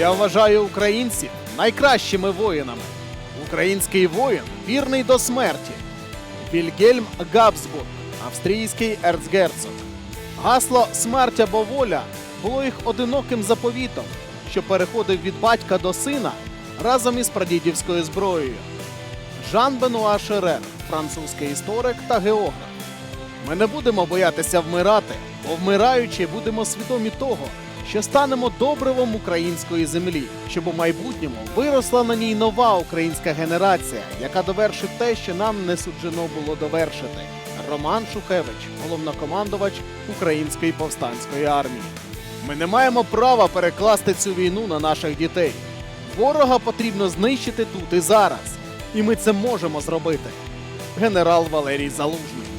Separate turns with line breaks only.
Я вважаю українців найкращими воїнами. Український воїн вірний до смерті. Вільгельм Габсбург, австрійський ерцгерцог. Гасло смерть або воля було їх одиноким заповітом, що переходив від батька до сина разом із прадідівською зброєю. Жан Бенуа Шерер, французький історик та географ. Ми не будемо боятися вмирати, бо вмираючи будемо свідомі того, що станемо добривом української землі, щоб у майбутньому виросла на ній нова українська генерація, яка довершить те, що нам не суджено було довершити. Роман Шухевич, головнокомандувач Української повстанської армії. Ми не маємо права перекласти цю війну на наших дітей. Ворога потрібно знищити тут і зараз. І ми це можемо зробити. Генерал Валерій Залужний.